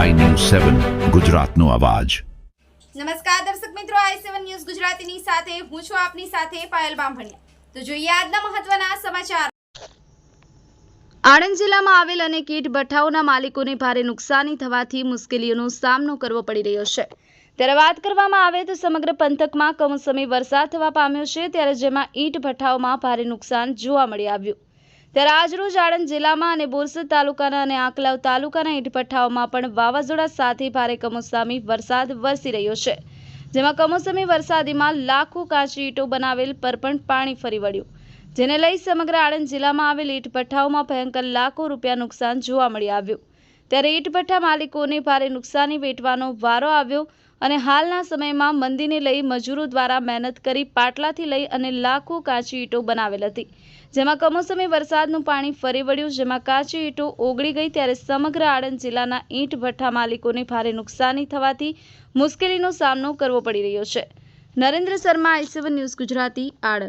સેવન, ગુજરાતનો અવાજ. નમસ્કાર દર્શક મિત્રો, આઈ સેવન ન્યૂઝ ગુજરાતીની સાથે હું છું આપની સાથે પાયલ બામભણિયા. તો જોઈએ આજના મહત્વના સમાચાર. આણંદ જિલ્લામાં આવેલ અનેક ઈંટ ભઠ્ઠાઓના માલિકોને ભારે નુકસાની થવાથી મુશ્કેલીઓનો સામનો કરવો પડી રહ્યો છે. ત્યારે વાત કરવામાં આવે તો સમગ્ર પંથકમાં કમોસમી વરસાદ થવા પામ્યો છે, ત્યારે જેમાં ઈંટ ભઠ્ઠાઓમાં ભારે નુકસાન જોવા મળી આવ્યું. ત્યારે આજરોજ આણંદ જિલ્લામાં અને બોરસદ તાલુકાના અને આંકલાવ તાલુકાના ઈંટભઠ્ઠાઓમાં પણ વાવાઝોડા સાથે ભારે કમોસમી વરસાદ વરસી રહ્યો છે. જેમાં કમોસમી વરસાદીમાં લાખો કાચી ઈંટો બનાવેલ પર પણ પાણી ફરી વળ્યું. જેને લઈ સમગ્ર આણંદ જિલ્લામાં આવેલ ઈંટભઠ્ઠાઓમાં ભયંકર લાખો રૂપિયા નુકસાન જોવા મળી આવ્યું. ત્યારે ઈંટભઠ્ઠા માલિકોને ભારે નુકસાની વેઠવાનો વારો આવ્યો અને હાલના સમયમાં મંદીને લઈ મજૂરો દ્વારા મહેનત કરી પાટલાથી લઈ અને લાખો કાચી ઈંટો બનાવેલ હતી, જેમાં કમોસમી વરસાદનું પાણી ફરી વળ્યું, જેમાં કાચી ઈંટો ઓગળી ગઈ ત્યારે સમગ્ર આણંદ જિલ્લાના ઈંટ ભઠ્ઠા માલિકોને ભારે નુકસાની થવાથી મુશ્કેલીનો સામનો કરવો પડી રહ્યો છે. Narendra Sharma, I seven news Gujarati, Anand.